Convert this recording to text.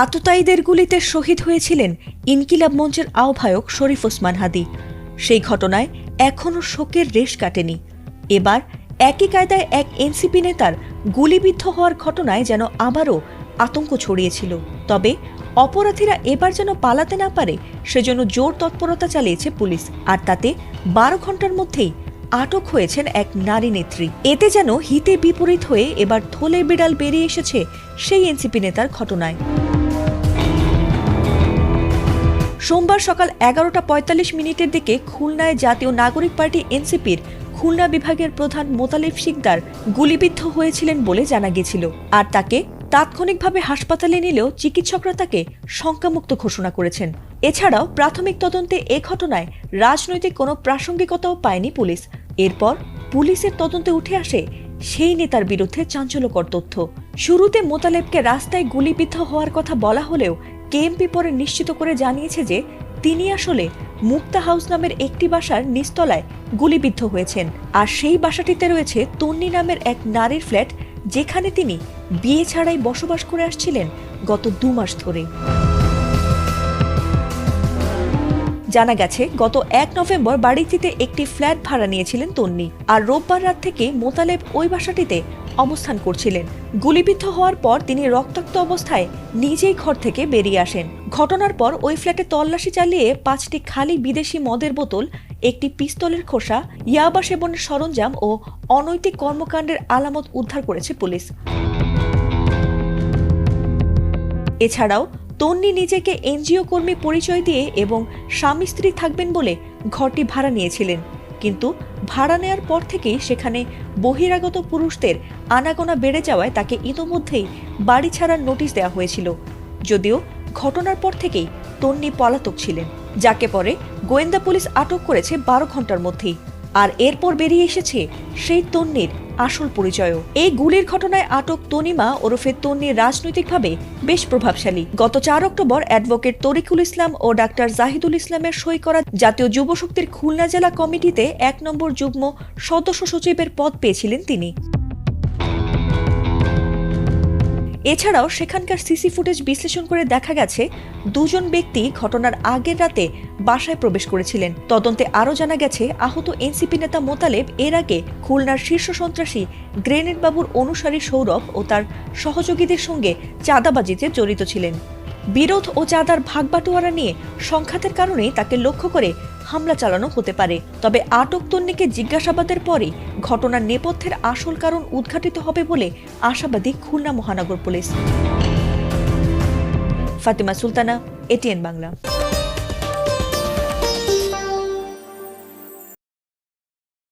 আততায়ীদের গুলিতে শহীদ হয়েছিলেন ইনকিলাব মঞ্চের আহ্বায়ক শরীফ ওসমান হাদি। সেই ঘটনায় এখনও শোকের রেশ কাটেনি। এবার একই কায়দায় এক এনসিপি নেতার গুলিবিদ্ধ হওয়ার ঘটনায় যেন আবারও আতঙ্ক ছড়িয়েছিল। তবে অপরাধীরা এবার যেন পালাতে না পারে, সেজন্য জোর তৎপরতা চালিয়েছে পুলিশ। আর তাতে বারো ঘণ্টার মধ্যেই আটক হয়েছেন এক নারী নেত্রী। এতে যেন হিতে বিপরীত হয়ে এবার থলে বিড়াল বেরিয়ে এসেছে সেই এনসিপি নেতার ঘটনায়। সোমবার সকাল এগারোটা পঁয়তাল্লিশ মিনিটের দিকে খুলনায় জাতীয় নাগরিক পার্টি এনসিপির খুলনা বিভাগের প্রধান মোতালেব শিকদার গুলিবিদ্ধ হয়েছিলেন বলে জানা গেছিল আর তাকে তাৎক্ষণিকভাবে হাসপাতালে নিলেও চিকিৎসকরা তাকে শঙ্কামুক্ত ঘোষণা করেছেন। এছাড়াও প্রাথমিক তদন্তে এ ঘটনায় রাজনৈতিক কোনো প্রাসঙ্গিকতাও পায়নি পুলিশ। এরপর পুলিশের তদন্তে উঠে আসে সেই নেতার বিরুদ্ধে চাঞ্চল্যকর তথ্য। শুরুতে মোতালেবকে রাস্তায় গুলিবিদ্ধ হওয়ার কথা বলা হলেও কেএমপি পরে নিশ্চিত করে জানিয়েছে যে তিনি আসলে মুক্তা হাউস নামের একটি বাসার নিচতলায় গুলিবিদ্ধ হয়েছেন। আর সেই বাসাটিতে রয়েছে তন্নি নামের এক নারীর ফ্ল্যাট, যেখানে তিনি বিয়ে ছাড়াই বসবাস করে আসছিলেন গত দু মাস ধরে। জানা গেছে, গত এক নভেম্বর বাড়িটিতে একটি ফ্ল্যাট ভাড়া নিয়েছিলেন তন্নি। আর রোববার রাত থেকে মোতালেব ওই বাসাটিতে অবস্থান করছিলেন। গুলিবিদ্ধ হওয়ার পর তিনি রক্তাক্ত অবস্থায় নিজেই ঘর থেকে বেরিয়ে আসেন। ঘটনার পর ওই ফ্ল্যাটে তল্লাশি চালিয়ে পাঁচটি খালি বিদেশি মদের বোতল, একটি পিস্তলের খোসা, ইয়াবা সেবনের সরঞ্জাম ও অনৈতিক কর্মকাণ্ডের আলামত উদ্ধার করেছে পুলিশ। এছাড়াও তন্নি নিজেকে এনজিও কর্মী পরিচয় দিয়ে এবং স্বামী স্ত্রী থাকবেন বলে ঘরটি ভাড়া নিয়েছিলেন। কিন্তু ভাড়া নেওয়ার পর থেকেই সেখানে বহিরাগত পুরুষদের আনাগোনা বেড়ে যাওয়ায় তাকে ইতোমধ্যেই বাড়ি ছাড়ার নোটিশ দেওয়া হয়েছিল। যদিও ঘটনার পর থেকেই তন্নি পলাতক ছিলেন, যাকে পরে গোয়েন্দা পুলিশ আটক করেছে বারো ঘণ্টার মধ্যেই। আর এরপর বেরিয়ে এসেছে সেই তন্নির আসল পরিচয়ও। এই গুলির ঘটনায় আটক তনিমা ওরফে তন্নি রাজনৈতিকভাবে বেশ প্রভাবশালী। গত চার অক্টোবর অ্যাডভোকেট তরিকুল ইসলাম ও ডাক্তার জাহিদুল ইসলামের সই করা জাতীয় যুবশক্তির খুলনা জেলা কমিটিতে এক নম্বর যুগ্ম সদস্য সচিবের পদ পেয়েছিলেন তিনি। এছাড়াও সেখানকার সিসি ফুটেজ বিশ্লেষণ করে দেখা গেছে, দুজন ব্যক্তি ঘটনার আগের রাতে বাসায় প্রবেশ করেছিলেন। তদন্তে আরও জানা গেছে, আহত এনসিপি নেতা মোতালেব এর আগে খুলনার শীর্ষ সন্ত্রাসী গ্রেনেড বাবুর অনুসারী সৌরভ ও তার সহযোগীদের সঙ্গে চাঁদাবাজিতে জড়িত ছিলেন। বিরোধ ও চাঁদার ভাগবাটোয়ারা নিয়ে সংঘাতের কারণেই তাকে লক্ষ্য করে হামলা চালানো হতে পারে। তবে আটক তন্নিকে জিজ্ঞাসাবাদের পরে ঘটনার নেপথ্যের আসল কারণ উদ্ঘাটিত হবে বলে আশাবাদী খুলনা মহানগর পুলিশ। ফাতিমা সুলতানা, এটিএন বাংলা।